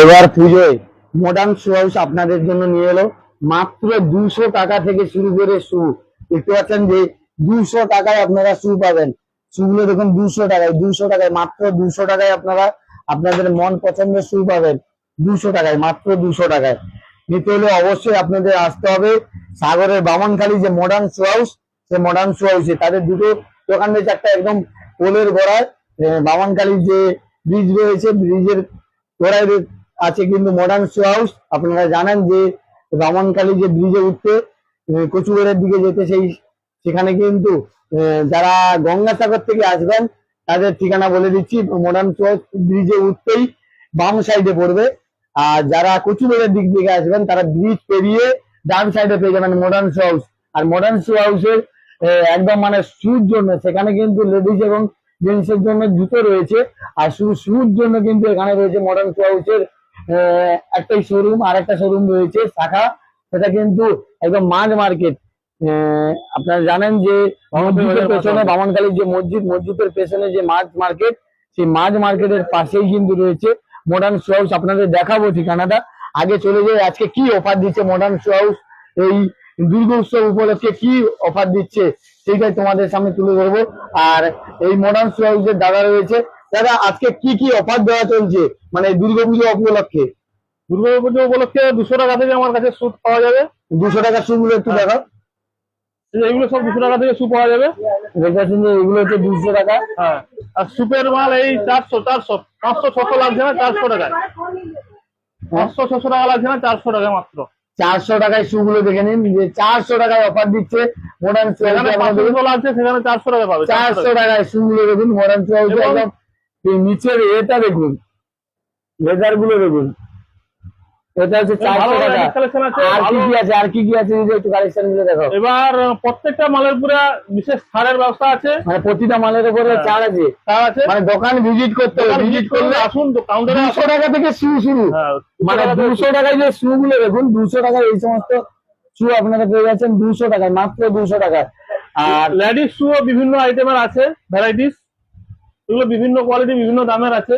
এবার পুজোয় modern shoe house আপনাদের জন্য নিয়ে এলো। মাত্র দুশো টাকা থেকে শুরু করে শু দেখতে পাচ্ছেন যে দুশো টাকায় আপনারা শু পাবেন। শুগুলো দেখুন দুশো টাকায় দুশো টাকায়, মাত্র দুশো টাকায় আপনারা আপনাদের মন পছন্দের শু পাবেন। দুশো টাকায়, মাত্র দুশো টাকায়। নিতে হলে অবশ্যই আপনাদের আসতে হবে সাগরের বামনখালী যে মডার্ন শু হাউস সে মডার্ন শু হাউসে তাদের দুটো দোকান রয়েছে, একটা একদম পোলের গোড়ায় বামনখালীর যে ব্রিজ রয়েছে ব্রিজের গোড়ায় আছে কিন্তু মডার্ন শু হাউস আপনারা জানেন যে বামনখালী যে ব্রিজে উঠতে আহ, কচুবেড়ের দিকে যেতে সেই সেখানে কিন্তু যারা গঙ্গাসাগর থেকে আসবেন তাদের ঠিকানা বলে দিচ্ছি মডার্ন শু হাউস ব্রিজে উঠতেই বাম সাইডে পড়বে। আর যারা কচুবেড়ের দিক থেকে আসবেন তারা ব্রিজ পেরিয়ে ডান সাইডে পেয়ে যাবেন মডার্ন শো হাউস আর মডার্ন শু হাউসের একদম মানে শুর জন্য সেখানে কিন্তু লেডিস এবং জেন্টসের জন্য জুতো রয়েছে। আর শুধু শুর জন্য কিন্তু এখানে রয়েছে মডার্ন শু হাউসের একটাই শোরুম আর একটা শোরুম রয়েছে শাখা। সেটা কিন্তু একদম মাঝ মার্কেট আপনারা জানেন যে পেছনে বামনকালীর যে মসজিদ মসজিদের পেছনে যে মাঝ মার্কেট সেই মাঝ মার্কেটের পাশেই কিন্তু রয়েছে মডার্ন শু হাউস আপনাদের দেখাবো ঠিকানাটা। আগে চলে যাই আজকে কি অফার দিচ্ছে মডার্ন শু হাউস এই দুর্গা উৎসব উপলক্ষে কি অফার দিচ্ছে? সেইটাই তোমাদের সামনে তুলে ধরবো। আর এই মডার্ন শু হাউসের দাদা রয়েছে দাদা আজকে কি কি অফার দেওয়া চলছে? মানে দুর্গা পুজো উপলক্ষে। দুর্গা পুজো উপলক্ষে দুশো টাকা থেকে আমার কাছে স্যুট পাওয়া যাবে। দুশো টাকা শুগুলো একটু দেখাও। এইগুলো সব দুশো টাকা থেকে স্যুট পাওয়া যাবে। এগুলো হচ্ছে দুশো টাকা। হ্যাঁ। আর সুপের মাল এই চারশো চারশো পাঁচশো ছশো লাগছে না? চারশো টাকায়। পাঁচশো ছশো টাকা লাগছে না? চারশো টাকা মাত্র। চারশো টাকায় শুগুলো দেখে নিন। যে চারশো টাকায় অফার দিচ্ছে মডার্ন শু সেখানে চারশো টাকা পাবে। চারশো টাকায় শুগুলো দেখুন মডার্ন এই নিচের এটা দেখুন লেদারগুলো দেখুন। এটা হচ্ছে চারশো টাকা। আর কি কি আছে আর কি কি আছে যদি একটু কালেকশনগুলো দেখো। এবার প্রত্যেকটা মালের পুরো বিশেষ ছাড়ের ব্যবস্থা আছে। মানে প্রতিটা মালের উপরে হ্যাঁ। ছাড় আছে। তার আছে। মানে দোকান ভিজিট করতে হবে। ভিজিট করলে আসুন কাউন্টারে টাকা থেকে শুরু হ্যাঁ, মানে টাকায় যে শু গুলো দেখুন এই সমস্ত শু আপনারা পেয়ে যাচ্ছেন দুশো টাকায় মাত্র দুশো টাকায়। আর লেডিস শু বিভিন্ন আইটেমের আছে ভ্যারাইটিস এগুলো বিভিন্ন কোয়ালিটি বিভিন্ন দামের আছে।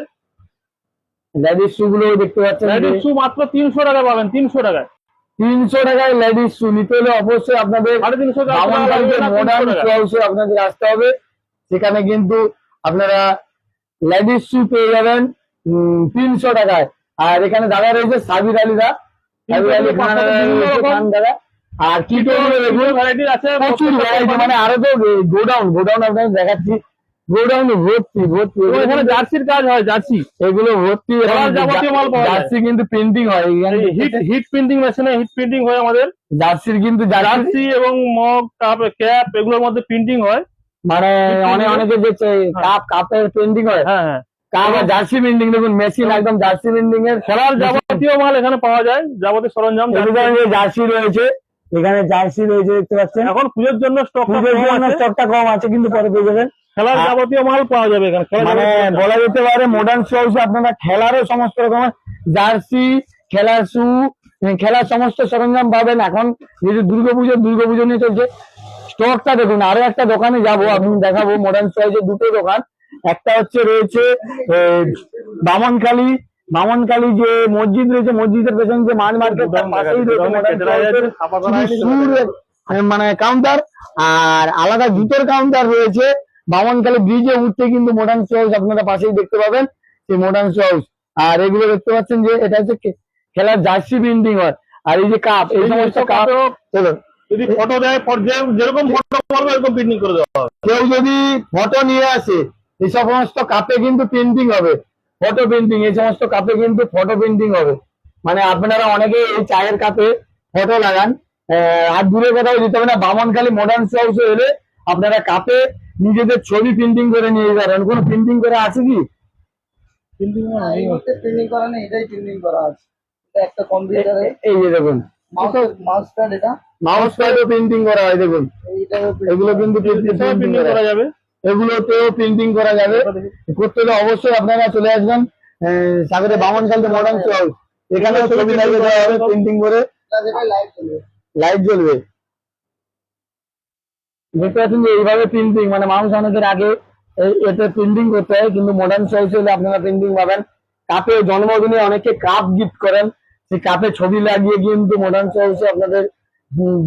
লেডিস শু গুলো দেখতে পাচ্ছেন লেডিস শু মাত্র তিনশো টাকা পাবেন তিনশো টাকায়। তিনশো টাকায় লেডিস শু নিতে হলে অবশ্যই আপনাদের সাড়ে তিনশো মডার্ন লাগবে না, 300 শু হাউসে আপনাদের আসতে হবে। সেখানে কিন্তু আপনারা লেডিস শু পেয়ে যাবেন তিনশো টাকায়। আর এখানে দাদা রয়েছে সাবির আলীরা। সাবির আলী খান দাদা। আর কি ভ্যারাইটি আছে প্রচুর variety, মানে আরও তো গোডাউন গোডাউন আপনাদের দেখাচ্ছি। গোডাউন ভর্তি ভর্তি। এখানে জার্সির কাজ হয় জার্সি। এগুলো ভর্তি যাবতীয় মাল পাওয়া জার্সি কিন্তু প্রিন্টিং হয়। হিট হিট প্রিন্টিং মেশিনে হিট প্রিন্টিং হয় আমাদের। জার্সির কিন্তু জার্সি। এবং মগ কাপ ক্যাপ এগুলোর মধ্যে প্রিন্টিং হয়। মানে অনেক অনেকে যে কাপ কাপের প্রিন্টিং হয়। হ্যাঁ হ্যাঁ। কাপ আর জার্সি প্রিন্টিং দেখুন মেশিন একদম জার্সি প্রিন্টিং এর খেলার যাবতীয় মাল এখানে পাওয়া যায় যাবতীয় সরঞ্জাম জার্সি। রয়েছে এখানে জার্সি রয়েছে দেখতে পাচ্ছেন। এখন পুজোর জন্য স্টক পুজোর জন্য স্টকটা কম আছে কিন্তু পরে পেয়ে যাবেন। খেলার যাবতীয় মাল পাওয়া যাবে এখানে মানে বলা যেতে পারে মডার্ন শু হাউসে আপনারা খেলারও সমস্ত রকমের জার্সি খেলার শু খেলার সমস্ত সরঞ্জাম পাবেন। এখন যেহেতু দুর্গাপুজো দুর্গাপুজো নিয়ে চলছে স্টকটা দেখুন আরও একটা দোকানে যাব আমি দেখাবো মডার্ন হাউসের দুটো দোকান। একটা হচ্ছে রয়েছে বামনকালী বামনকালী যে মসজিদ রয়েছে মসজিদের পেছনে যে মাছ মার্কেট মানে কাউন্টার আর আলাদা জুতোর কাউন্টার রয়েছে। বামনখালী ব্রিজে উঠতে কিন্তু মডার্ন শু হাউস আপনারা পাশেই দেখতে পাবেন সেই মডার্ন শু হাউস আর এগুলো দেখতে পাচ্ছেন যে এটা হচ্ছে খেলার জার্সি প্রিন্টিং হয়। আর এই যে কাপ এই সমস্ত কাপ চলো যদি ফটো দেয় যেরকম ফটো বলবে এরকম প্রিন্টিং করে দেওয়া হবে। কেউ যদি ফটো নিয়ে আসে এই সমস্ত কাপে কিন্তু প্রিন্টিং হবে। ফটো প্রিন্টিং এই সমস্ত কাপে কিন্তু ফটো প্রিন্টিং হবে। মানে আপনারা অনেকে এই চায়ের কাপে ফটো লাগান। আর দূরে কোথাও যেতে হবে না বামনখালী মডার্ন হাউসে এলে আপনারা কাপে নিজেদের ছবি প্রিন্টিং করে নিয়ে যাবেন। কোনো প্রিন্টিং করে আছে কি? প্রিন্টিং প্রিন্টিং করা নেই এটাই প্রিন্টিং করা আছে। একটা কম্পিউটারে এই যে দেখুন। মাউস মাউস প্যাড এটা। মাউস প্যাডও প্রিন্টিং করা হয় দেখুন। এগুলো কিন্তু প্রিন্টিং প্রিন্টিং করা যাবে। এগুলোতেও প্রিন্টিং করা যাবে। করতে হলে অবশ্যই আপনারা চলে আসবেন। আহ, সাগরে বামনকালতে মডার্ন শু হাউস এখানে ছবি লাগিয়ে দেওয়া হবে প্রিন্টিং করে। লাইভ চলবে। লাইট জ্বলবে দেখতে পাচ্ছেন যে এইভাবে প্রিন্টিং মানে মানুষ অনেকের আগে এতে প্রিন্টিং করতে হয় কিন্তু মডার্ন হাউস হলে আপনারা প্রিন্টিং পাবেন। কাপে জন্মদিনে অনেকে কাপ গিফট করেন। সেই কাপে ছবি লাগিয়ে কিন্তু মডার্ন চয়েসে আপনাদের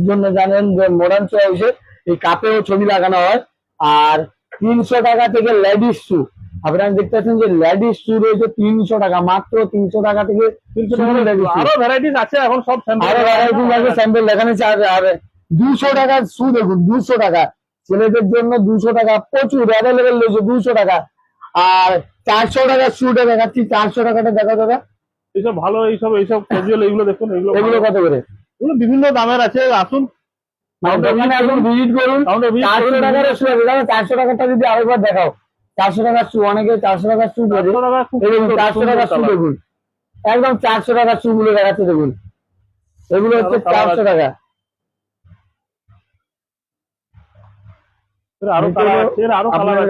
জন্য জানেন যে মডার্ন চয়েসে এই কাপেও ছবি লাগানো হয়। আর তিনশো টাকা থেকে লেডিস শু আপনারা দেখতে পাচ্ছেন যে লেডিস শু রয়েছে তিনশো টাকা মাত্র তিনশো টাকা থেকে আরও ভ্যারাইটিস আছে এখন সব আরও ভ্যারাইটি আছে স্যাম্পল দেখানো আর দুশো টাকার শু দেখুন দুশো টাকা। ছেলেদের জন্য দুশো টাকা প্রচুর অ্যাভেলেবেল রয়েছে দুশো টাকা। আর চারশো টাকার শুটা দেখাচ্ছি চারশো টাকাটা দেখা দাদা। এইসব ভালো এইসব এইসব ক্যাজুয়াল এইগুলো দেখুন এগুলো এগুলো কত করে? এগুলো বিভিন্ন দামের আছে আসুন। মানে ভিজিট করুন। চারশো করুন, টাকার শু দাদা চারশো টাকাটা যদি আরেকবার দেখাও। চারশো টাকার শু অনেকে চারশো টাকার শু করে চারশো দেখুন টাকার শু একদম চারশো টাকার শু গুলো দেখাচ্ছে দেখুন। এগুলো হচ্ছে চারশো টাকা।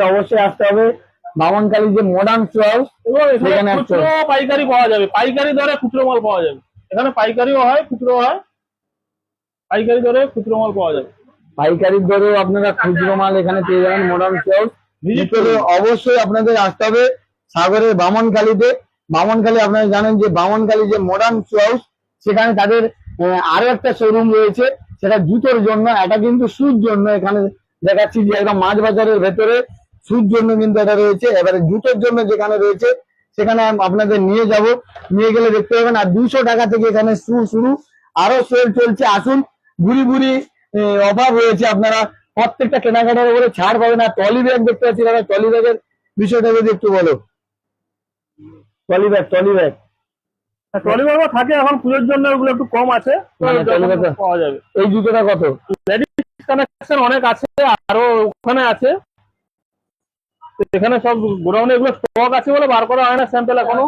অবশ্যই আসতে হবে। বামনকালী যে মডার্ন চয়েস সেখানে খুচরো পাইকারি পাওয়া যাবে। পাইকারি দরে খুচরো মাল পাওয়া যাবে। এখানে পাইকারিও হয় খুচরো হয়। পাইকারি দরে খুচরো মাল পাওয়া যাবে। পাইকারির দরেও আপনারা খুচরো মাল এখানে পেয়ে যাবেন মডার্ন চয়েস অবশ্যই আপনাদের আসতে হবে সাগরের বামনকালীতে। বামনকালী আপনারা জানেন যে বামনকালী যে মডার্ন চয়েস সেখানে তাদের আরও একটা শোরুম রয়েছে। সেটা জুতোর জন্য এটা কিন্তু সুর জন্য এখানে দেখাচ্ছি যে একদম মাছ বাজারের ভেতরে সুর জন্য কিন্তু এটা রয়েছে। এবারে জুতোর জন্য যেখানে রয়েছে সেখানে আপনাদের নিয়ে যাব। নিয়ে গেলে দেখতে পাবেন আর দুশো টাকা থেকে এখানে শু শুরু। আরও সেল চলছে। আসুন ঘুরি ঘুরি অভাব রয়েছে আপনারা। প্রত্যেকটা কেনাকাটার উপরে ছাড় পাবেন। আর টলি ব্যাগ দেখতে পাচ্ছি দাদা টলি ব্যাগের বিষয়টা যদি একটু বলো। Trolley bag trolley bag. ব্যাগও থাকে এখন পুজোর জন্য ওগুলো একটু কম আছে। যখন পাওয়া যাবে। এই জুতোটা কত? কানেকশন অনেক আছে আরও ওখানে আছে। এখানে সব গোডাউনে এগুলো স্টক আছে বলে বার করা হয় না স্যাম্পল এখনও।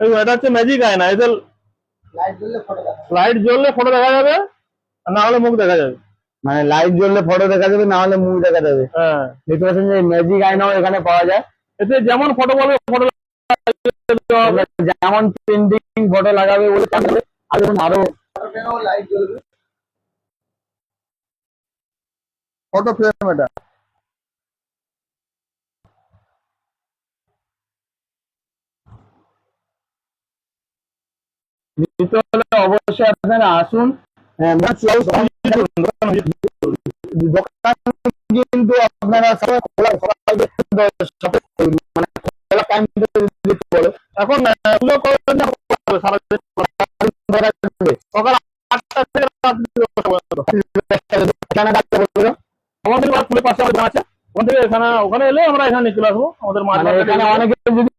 এই এটা হচ্ছে ম্যাজিক এদের লাইট জ্বললে ফটো দেখা যাবে। না হলে মুখ দেখা যাবে। মানে লাইট জ্বললে ফটো দেখা যাবে না হলে মুভ দেখা যাবে। হ্যাঁ। দেখতে পাচ্ছেন যে ম্যাজিক আয়নাও এখানে পাওয়া যায়। এতে যেমন ফটো বলবে ফটো যেমন পেন্টিং ফটো লাগাবে বলে আরও ফটো লাইট জ্বলবে ফটো ফ্রেম এটা। নিতে হলে অবশ্যই আপনারা আসুন হ্যাঁ, দোকান কিন্তু আপনারা খোলা সবাই সবাই মানে খোলা এখন। সকাল আটটা থেকে আমাদের পাশে আমাদের আছে। ওখান থেকে এখানে ওখানে এলে আমরা এখানে চলে আসব আমাদের মাছ মানে এখানে অনেকে যদি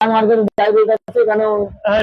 মার্কেট যাইবে কাছে এখানে হ্যাঁ,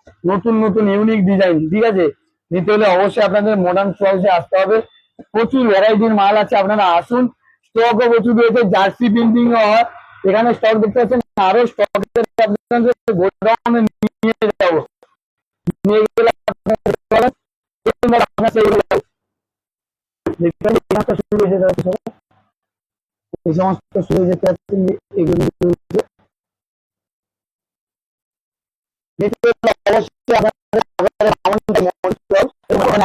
নতুন নতুন ইউনিক ডিজাইন ঠিক আছে? নিতে হলে অবশ্যই আপনাদের মডার্ন চয়েসে আসতে হবে। প্রচুর ভ্যারাইটির মাল আছে, আপনারা আসুন। স্টকও প্রচুর রয়েছে জার্সি প্রিন্টিং হয়। এখানে স্টক দেখতে পাচ্ছেন, আরও স্টক গোডাউনে নিয়ে যাব। নিয়ে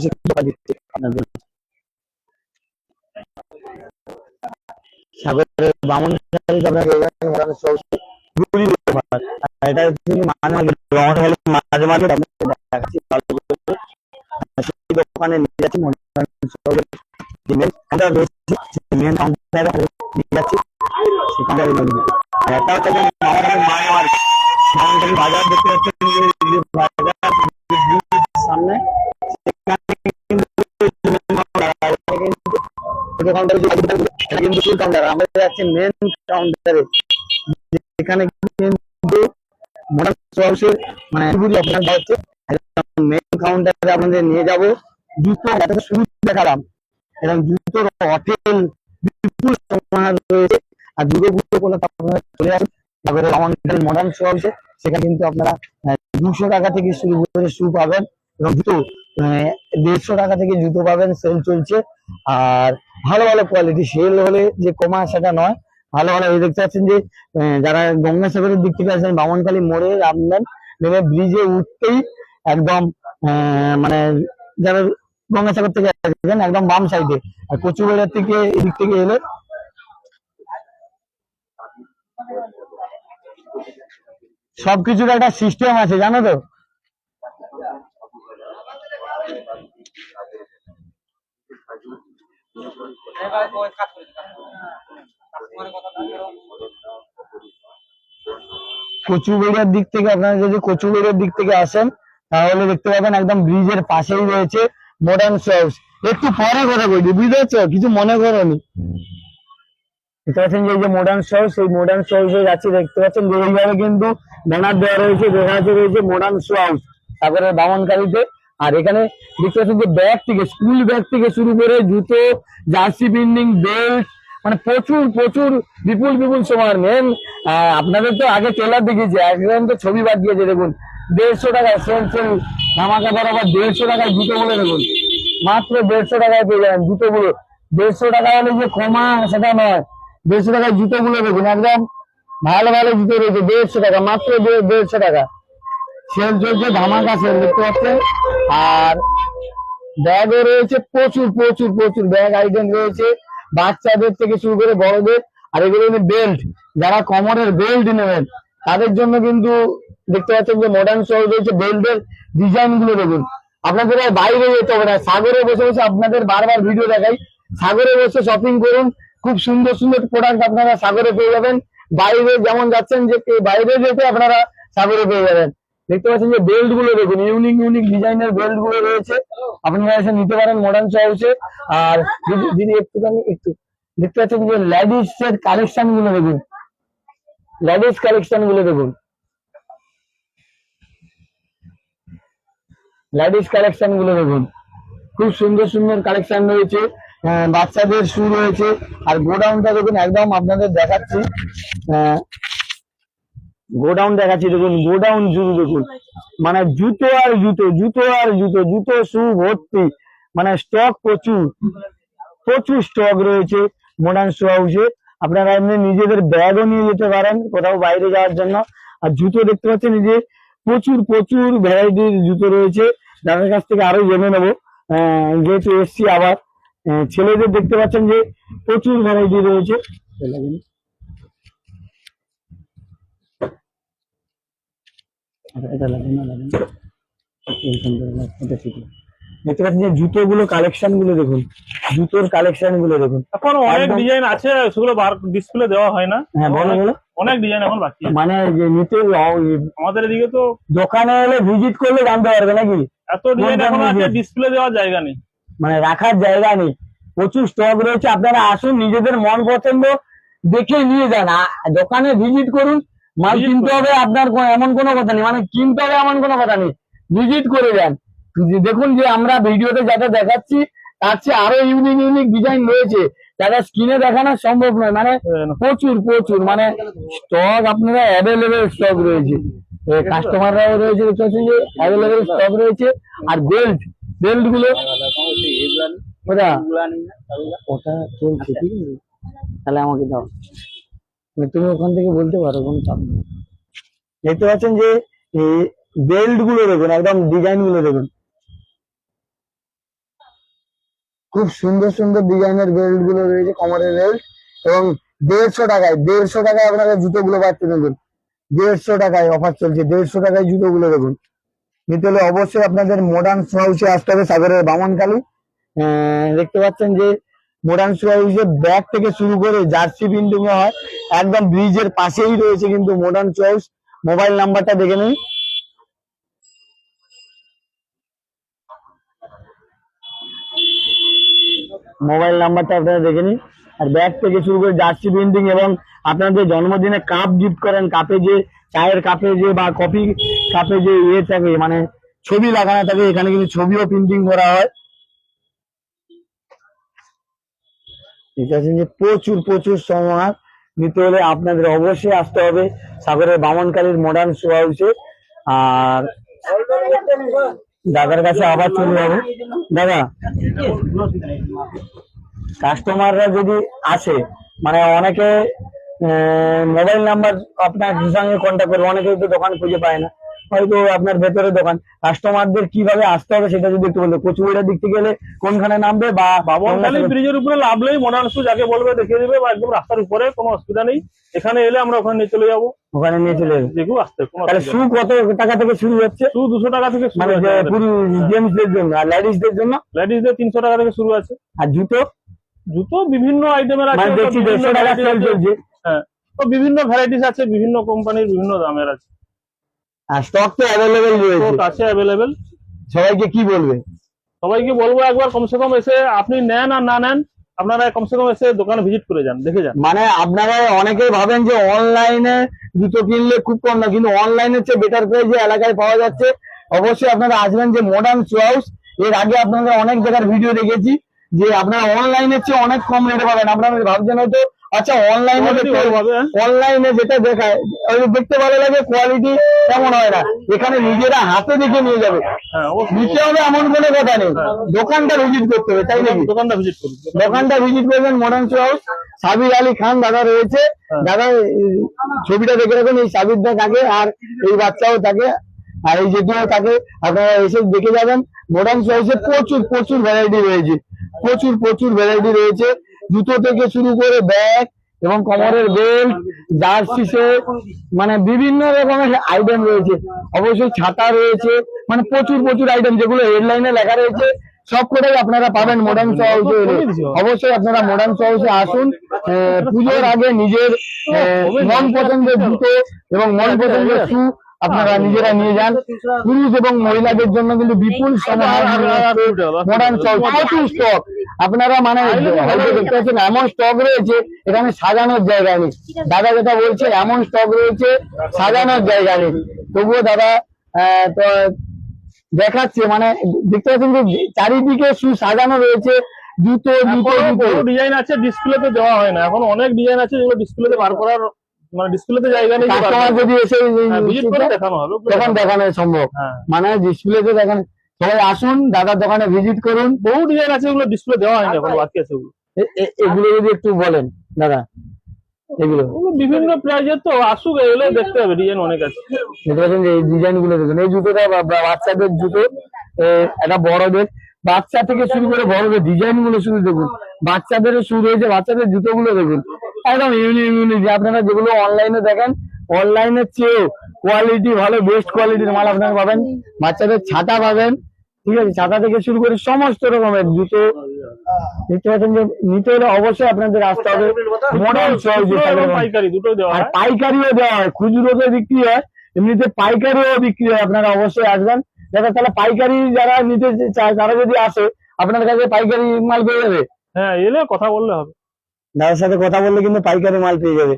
কি দিচ্ছে আপনাদের সাগরের বামন আপনাকে এটা মাঝে মাঝে রঙটা হলে মাঝে মাঝে আপনাদের দেখাচ্ছি ভালো কাউন্টার আমরা যাচ্ছি মেন কাউন্টারে এখানে কিন্তু মডার্ন মানে মেন কাউন্টারে আপনাদের নিয়ে যাব। জুতো এত শুরু দেখালাম। এবং বিপুল রয়েছে। আর কোনো আপনারা চলে আসুন। তারপরে আমাদের মডার্ন শো সেখানে কিন্তু আপনারা দুশো টাকা থেকে শুরু করে শু পাবেন। এবং জুতো দেড়শো টাকা থেকে জুতো পাবেন। সেল চলছে। আর ভালো ভালো কোয়ালিটি সেল হলে যে কমা সেটা নয়। ভালো ভালো, এই দেখতে পাচ্ছেন যে যারা গঙ্গাসাগরের দিক থেকে আসেন বামনখালী মোড়ে নামবেন, নেমে ব্রিজে উঠতেই একদম মানে যারা গঙ্গাসাগর থেকে আসবেন, একদম বাম সাইডে আর কচুবাড়ির থেকে এদিক থেকে এলে সবকিছুর একটা সিস্টেম আছে, জানো তো? কচুবেড়িয়ার দিক থেকে আপনারা যদি কচুবেড়িয়ার দিক থেকে আসেন, তাহলে দেখতে পাবেন একদম ব্রিজের পাশেই রয়েছে মডার্ন হাউস একটু পরে কথা বলছি, বুঝতে পারছ? কিছু মনে করোনি। দেখতে পাচ্ছেন যে মডার্ন হাউস এই মডার্ন দেওয়া রয়েছে দেখা যাচ্ছে রয়েছে মডার্ন হাউস তারপরে বামনকারীতে আর এখানে দেখতে পাচ্ছেন যে ব্যাগ থেকে স্কুল ব্যাগ থেকে শুরু করে জুতো জার্সি বিল্ডিং বেল্ট মানে প্রচুর প্রচুর, বিপুল বিপুল সময় মেন আপনাদের তো আগে ট্রেলার দেখিয়েছি, একদম তো ছবি বাদ দিয়েছে, দেখুন। দেড়শো টাকায় সেল সেল ধামাকা বরাবর দেড়শো টাকায় জুতো বলে দেখুন। মাত্র দেড়শো টাকায় পেয়ে যাবেন জুতোগুলো। দেড়শো টাকা হলে যে কমা সেটা নয়। দেড়শো টাকায় জুতো জুতোগুলো দেখুন, একদম ভালো ভালো জুতো রয়েছে, দেড়শো টাকা, মাত্র দেড়শো টাকা। সেল চলছে ধামাকা সেল দেখতে পাচ্ছেন? আর ব্যাগও রয়েছে প্রচুর প্রচুর প্রচুর ব্যাগ আইটেম রয়েছে। বাচ্চাদের থেকে শুরু করে বড়দের, আর এগুলো বেল্ট। যারা কমরের বেল্ট নেবেন, তাদের জন্য কিন্তু দেখতে পাচ্ছেন যে মডার্ন শো রয়েছে বেল্টের ডিজাইনগুলো দেখুন। আপনাদের আর বাইরে যেতে হবে না, সাগরে বসে বসে আপনাদের বারবার ভিডিও দেখাই। সাগরে বসে শপিং করুন, খুব সুন্দর সুন্দর প্রোডাক্ট আপনারা সাগরে পেয়ে যাবেন। বাইরে যেমন যাচ্ছেন যে, বাইরে যেতে আপনারা সাগরে পেয়ে যাবেন। দেখতে পাচ্ছেন যে বেল্টগুলো দেখুন ইউনিক ইউনিক ডিজাইনের বেল্টগুলো রয়েছে আপনারা এসে নিতে পারেন মডার্ন চয়েসে আর দিদি- একটুখানি একটু দেখতে পাচ্ছেন যে লেডিস এর কালেকশনগুলো দেখুন। লেডিস কালেকশনগুলো দেখুন। লেডিস কালেকশনগুলো দেখুন। খুব সুন্দর সুন্দর কালেকশন রয়েছে। আহ, বাচ্চাদের শু রয়েছে। আর গোডাউনটা দেখুন একদম আপনাদের দেখাচ্ছি। গোডাউন দেখাচ্ছি, দেখুন, গোডাউন জুতো, দেখুন। মানে জুতো আর জুতো জুতো আর জুতো জুতো শু ভর্তি। মানে স্টক প্রচুর প্রচুর স্টক রয়েছে মডার্ন শু হাউসে আপনারা এমনি নিজেদের ব্যাগও নিয়ে যেতে পারেন কোথাও বাইরে যাওয়ার জন্য। আর জুতো দেখতে পাচ্ছেন যে প্রচুর প্রচুর ভ্যারাইটির জুতো রয়েছে। যাদের কাছ থেকে আরও জেনে নেব। যেহেতু এসছি আবার ছেলেদের দেখতে পাচ্ছেন যে প্রচুর ভ্যারাইটি রয়েছে। এটা লাগে না লাগে। দেখতে পাচ্ছেন যে জুতো গুলো কালেকশনগুলো দেখুন জুতোর কালেকশনগুলো দেখুন। এখন অনেক ডিজাইন আছে সেগুলো ডিসপ্লে দেওয়া হয় না। হ্যাঁ বলো বলো। অনেক ডিজাইন এখন বাকি মানে যে নিতে আমাদের এদিকে তো দোকানে এলে ভিজিট করলে জানতে পারবে নাকি? এত ডিজাইন এখন আছে ডিসপ্লে দেওয়ার জায়গা নেই। মানে রাখার জায়গা নেই। প্রচুর স্টক রয়েছে আপনারা আসুন নিজেদের মন পছন্দ দেখে নিয়ে যান। দোকানে ভিজিট করুন মাল কিনতে হবে আপনার এমন কোনো কথা নেই। মানে কিনতে হবে এমন কোনো কথা নেই। ভিজিট করে যান। দেখুন যে আমরা ভিডিওতে যাতে দেখাচ্ছি তার চেয়ে আরও ইউনিক ইউনিক ডিজাইন রয়েছে। যারা স্ক্রিনে দেখানো সম্ভব নয়। মানে প্রচুর প্রচুর। মানে স্টক আপনারা অ্যাভেলেবেল স্টক রয়েছে। কাস্টমাররাও রয়েছে দেখতে পাচ্ছেন যে অ্যাভেলেবেল স্টক রয়েছে। আর বেল্ট বেল্টগুলো ওটা ওটা চলছে ঠিক আছে তাহলে আমাকে দাও। তুমি ওখান থেকে বলতে পারো, কোনো চাপ নেই। দেখতে পাচ্ছেন যে বেল্টগুলো দেখুন, একদম ডিজাইনগুলো দেখুন। খুব সুন্দর সুন্দর ডিজাইনের বেল্টগুলো রয়েছে কমারের বেল্ট এবং দেড়শো টাকায় দেড়শো টাকায় আপনারা জুতো গুলো পাচ্ছেন দেখুন। দেড়শো টাকায় অফার চলছে, দেড়শো টাকায় জুতোগুলো দেখুন। নিতে হলে অবশ্যই আপনাদের মডার্ন শু হাউসে আসতে হবে, সাগরের বামনকালী দেখতে পাচ্ছেন যে মডার্ন শু হাউসে ব্যাগ থেকে শুরু করে জার্সি প্রিন্টিং হয়। একদম ব্রিজের পাশেই রয়েছে কিন্তু মডার্ন হাউস মোবাইল নাম্বারটা দেখে নিন। মোবাইল নাম্বারটা আপনারা দেখে নিন। আর ব্যাগ থেকে শুরু করে জার্সি প্রিন্টিং এবং আপনাদের জন্মদিনে কাপ গিফট করেন কাপে যে চায়ের কাপে যে বা কফি কাপে যে ইয়ে থাকে মানে ছবি লাগানো থাকে, এখানে কিন্তু ছবিও প্রিন্টিং করা হয়। ঠিক আছে, যে প্রচুর প্রচুর সময়। নিতে হলে আপনাদের অবশ্যই আসতে হবে। সাগরের বামনকালীর মডার্ন শো হাউসে আর দাদার কাছে আবার চলে যাব। দাদা কাস্টমাররা যদি আসে মানে অনেকে মোবাইল নাম্বার আপনার সঙ্গে কন্ট্যাক্ট করবে অনেকেই তো দোকান খুঁজে পায় না। হয়তো আপনার ভেতরে দোকান। কাস্টমারদের কীভাবে আসতে হবে সেটা যদি একটু বলতে কচুবেড়ার দিক থেকে গেলে কোনখানে নামবে বা বাবনখালী ব্রিজের উপরে লাভলেই মডার্ন শু যাকে বলবে দেখিয়ে দেবে বা একদম রাস্তার উপরে কোনো অসুবিধা নেই। এখানে এলে আমরা ওখানে নিয়ে চলে যাব। ওখানে নিয়ে চলে যাবে। দেখব আসতে তাহলে শু কত টাকা থেকে শুরু হচ্ছে? শু দুশো টাকা থেকে শুরু মানে আছে যে পুরো জেন্টসদের জন্য আর লেডিসদের জন্য? লেডিসদের তিনশো টাকা থেকে শুরু আছে। আর জুতো? জুতো বিভিন্ন আইটেমের আছে মানে দেখছি দেড়শো টাকা সেল চলছে। হ্যাঁ। তো বিভিন্ন ভ্যারাইটিস আছে বিভিন্ন কোম্পানির বিভিন্ন দামের আছে। আর স্টক তো অ্যাভেলেবেল রয়েছে। আছে অ্যাভেলেবেল সবাইকে কি বলবে? সবাইকে বলব একবার কমসে কম এসে আপনি নেন আর না নেন আপনারা কমসে কম এসে দোকানে ভিজিট করে যান দেখে যান। মানে আপনারা অনেকেই ভাবেন যে অনলাইনে জুতো কিনলে খুব কম না কিন্তু অনলাইনের চেয়ে বেটার প্রাইসে এলাকায় পাওয়া যাচ্ছে। অবশ্যই আপনারা আসবেন যে মডার্ন হাউস এর আগে আপনাদের অনেক জায়গার ভিডিও দেখেছি যে আপনারা অনলাইনের চেয়ে অনেক কম রেটে পাবেন। আপনারা ভাবছেন হয়তো আচ্ছা অনলাইনে পাবে, হ্যাঁ। অনলাইনে যেটা দেখায় ওই দেখতে ভালো লাগে কোয়ালিটি তেমন হয় না। এখানে নিজেরা হাতে দেখে নিয়ে যাবে। হ্যাঁ নিতে হবে এমন কোনো কথা নেই। দোকানটা ভিজিট করতে হবে তাই নাকি? দোকানটা ভিজিট করুন। দোকানটা ভিজিট করবেন modern shoe house. Sabir Ali Khan দাদা রয়েছে। দাদা ছবিটা দেখে রাখুন এই সাবির দা থাকে আর এই বাচ্চাও থাকে। আর এই যেটিও থাকে। আপনারা এসে দেখে যাবেন। মডার্ন হাউসে প্রচুর প্রচুর ভ্যারাইটি রয়েছে। প্রচুর প্রচুর ভ্যারাইটি রয়েছে। জুতো থেকে শুরু করে ব্যাগ এবং কমরের বেল্ট জার্সি মানে বিভিন্ন রকমের আইটেম রয়েছে। অবশ্যই ছাতা রয়েছে মানে প্রচুর প্রচুর আইটেম যেগুলো হেডলাইনে লেখা রয়েছে সব কটাই আপনারা পাবেন মডার্ন হাউসে। অবশ্যই আপনারা মডার্ন হাউসে আসুন পুজোর আগে নিজের মন পছন্দের জুতো এবং মন পছন্দের শু আপনারা নিজেরা নিয়ে যান। পুরুষ এবং মহিলাদের জন্য কিন্তু বিপুল মডার্ন স্টক প্রচুর স্টক আপনারা মানে হয়তো দেখতে পাচ্ছেন এমন স্টক রয়েছে এখানে সাজানোর জায়গা নেই। দাদা যেটা বলছে এমন স্টক রয়েছে সাজানোর জায়গা নেই। তবুও দাদা আহ, তো দেখাচ্ছে মানে দেখতে পাচ্ছেন যে চারিদিকে শু সাজানো রয়েছে জুতো জুতো ডিজাইন আছে ডিসপ্লে ডিসপ্লেতে দেওয়া হয় না। এখন অনেক ডিজাইন আছে যেগুলো ডিসপ্লেতে বার করার মানে ডিসপ্লেতে জায়গা নেই কাস্টমার যদি এসে ভিজিট করে দেখানো হবে তখন দেখানো সম্ভব। হ্যাঁ। মানে ডিসপ্লেতে দেখেন সবাই আসুন দাদার দোকানে ভিজিট করুন। বহু ডিজাইন আছে ওগুলো ডিসপ্লে দেওয়া হয়নি এখন বাকি আছে ওগুলো এগুলো যদি একটু বলেন দাদা। এগুলো। বিভিন্ন প্রাইজের তো আসুক এলে দেখতে হবে ডিজাইন অনেক আছে। যে এই ডিজাইনগুলো দেখুন। এই জুতোটা বাচ্চাদের জুতো একটা বড়দের। বাচ্চা থেকে শুরু করে বড়দের ডিজাইনগুলো শুরু দেখুন। বাচ্চাদের শুরু হয়েছে বাচ্চাদের জুতো গুলো দেখুন। একদম ইউনিক ইউনিক আপনারা যেগুলো অনলাইনে দেখেন অনলাইনের চেয়েও কোয়ালিটি ভালো বেস্ট কোয়ালিটির মাল আপনারা পাবেন। বাচ্চাদের ছাতা পাবেন ঠিক আছে? ছাতা থেকে শুরু করে সমস্ত রকমের জুতো। দেখতে পাচ্ছেন যে নিতে হলে অবশ্যই আপনাদের আসতে হবে। দুটোই দেওয়া আর পাইকারিও দেওয়া হয়। খুচরোতে বিক্রি হয় এমনিতে পাইকারিও বিক্রি হয়। আপনারা অবশ্যই আসবেন। যারা তাহলে পাইকারি যারা নিতে চায় তারা যদি আসে আপনার কাছে পাইকারি মাল পেয়ে যাবে। হ্যাঁ এলে কথা বললে হবে। দাদার সাথে কথা বললে কিন্তু পাইকারি মাল পেয়ে যাবে।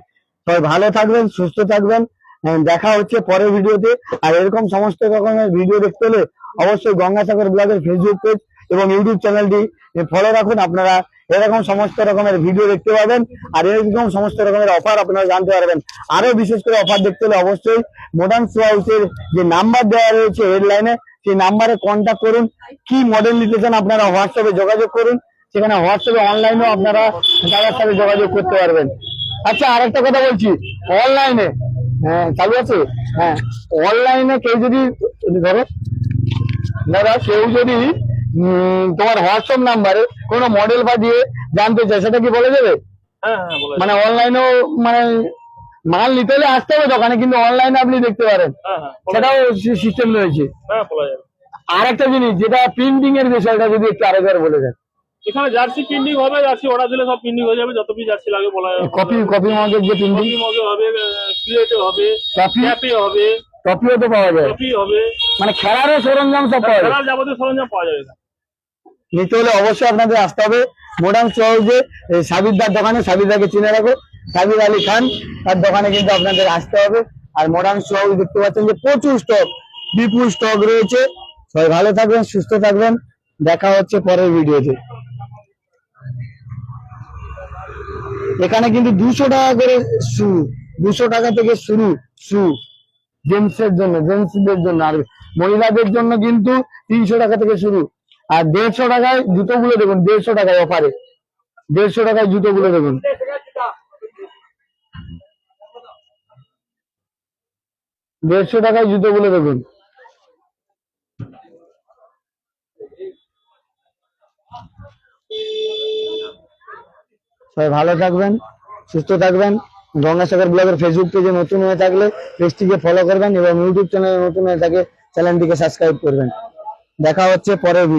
সবাই ভালো থাকবেন সুস্থ থাকবেন আহ, দেখা হচ্ছে পরের ভিডিওতে। আর এরকম সমস্ত রকমের ভিডিও দেখতে হলে অবশ্যই গঙ্গাসাগর ব্লগের ফেসবুক পেজ এবং ইউটিউব চ্যানেলটি ফলো রাখুন। আপনারা এরকম সমস্ত রকমের ভিডিও দেখতে পাবেন। আর এরকম সমস্ত রকমের অফার আপনারা জানতে পারবেন। আরও বিশেষ করে অফার দেখতে হলে অবশ্যই মডার্ন শো হাউসের যে নাম্বার দেওয়া রয়েছে হেডলাইনে সেই নাম্বারে কন্ট্যাক্ট করুন। কি মডেল নিতে চান আপনারা হোয়াটসঅ্যাপে যোগাযোগ করুন। সেখানে হোয়াটসঅ্যাপে অনলাইনেও আপনারা দাদার সাথে যোগাযোগ করতে পারবেন। আচ্ছা আরেকটা কথা বলছি অনলাইনে হ্যাঁ চালু আছে? হ্যাঁ অনলাইনে কেউ যদি ধরো দাদা কেউ যদি তোমার হোয়াটসঅ্যাপ নাম্বারে কোনো মডেল বা দিয়ে জানতে চায় সেটা কি বলে দেবে? হ্যাঁ হ্যাঁ বলে মানে অনলাইনেও মানে মাল নিতে হলে আসতে হবে দোকানে কিন্তু অনলাইনে আপনি দেখতে পারেন। হ্যাঁ সেটাও সিস্টেম রয়েছে। আর একটা জিনিস যেটা প্রিন্টিং এর বিষয়টা যদি একটু আরেকবার বলে দেন। এখানে জার্সি প্রিন্টিং হবে জার্সি অর্ডার দিলে সব প্রিন্টিং হয়ে যাবে যত পিস জার্সি লাগে বলা যাবে। কপি কপি মগের যে প্রিন্টিং কপি মগে হবে প্লেটে হবে কপি ক্যাপে হবে কপিও তো পাওয়া যায়। কপি হবে। মানে খেলারও সরঞ্জাম সব পাওয়া যায়। খেলার যাবতীয় সরঞ্জাম পাওয়া যাবে। নিতে হলে অবশ্যই আপনাদের আসতে হবে। মডার্ন চৌজে সাবিরদার দোকানে সাবিরদাকে চিনে রাখো। সাবির আলী খান তার দোকানে কিন্তু আপনাদের আসতে হবে। আর মডার্ন চৌজ দেখতে পাচ্ছেন যে প্রচুর স্টক বিপুল স্টক রয়েছে। সবাই ভালো থাকবেন সুস্থ থাকবেন। দেখা হচ্ছে পরের ভিডিওতে এখানে কিন্তু দুশো টাকা করে শু, দুশো টাকা থেকে শুরু শু জেন্টসের জন্য জেন্টসদের জন্য, আর মহিলাদের জন্য কিন্তু তিনশো টাকা থেকে শুরু। আর দেড়শো টাকায় জুতো জুতোগুলো দেখুন, দেড়শো টাকায় অফারে দেড়শো টাকায় জুতো জুতোগুলো দেখুন। দেড়শো টাকায় জুতো জুতোগুলো দেখুন। সবাই ভালো থাকবেন, সুস্থ থাকবেন। গঙ্গাসাগর ব্লগের ফেসবুক পেজে নতুন হয়ে থাকলে পেজটিকে ফলো করবেন এবং ইউটিউব চ্যানেলে নতুন হয়ে থাকে চ্যানেলটিকে সাবস্ক্রাইব করবেন। দেখা হচ্ছে পরের